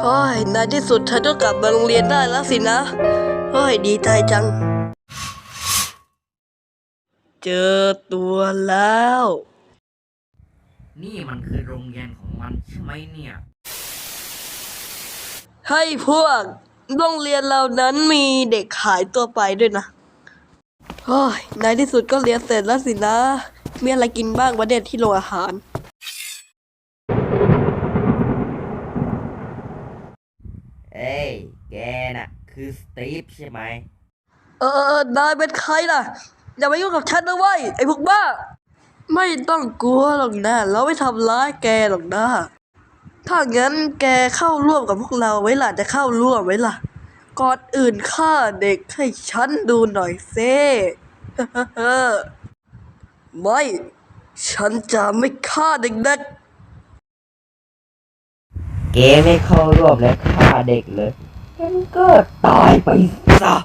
เฮ้ยในที่สุดเธอก็กลับมาโรงเรียนได้แล้วสินะเฮ้ยดีใจจัง เจอตัวแล้ว นี่มันคือโรงเรียนของมันใช่ไหมเนี่ย ให้พวก โรงเรียนเรานั้นมีเด็กหายตัวไปด้วยนะเฮ้ยในที่สุดก็เรียนเสร็จแล้วสินะ มีอะไรกินบ้างวะเด็ดที่โรงอาหาร เอ้ย แกน่ะ คือสตีฟใช่ไหม เออเออเออนายเป็นใครล่ะ อย่ามายุ่งกับฉันนะเว้ยไอ้พวกบ้า ไม่ต้องกลัวหรอกนะ เราไม่ทำร้ายแกหรอกนะ ถ้างั้นแกเข้าร่วมกับพวกเราไว้ล่ะจะเข้าร่วมไว้ล่ะ ก่อนอื่นฆ่าเด็กให้ฉันดูหน่อยเซ่ ไม่ ฉันจะไม่ฆ่าเด็กเกไม่เข้าร่วมและฆ่า เด็กเลยงั้นก็ตายไปซะ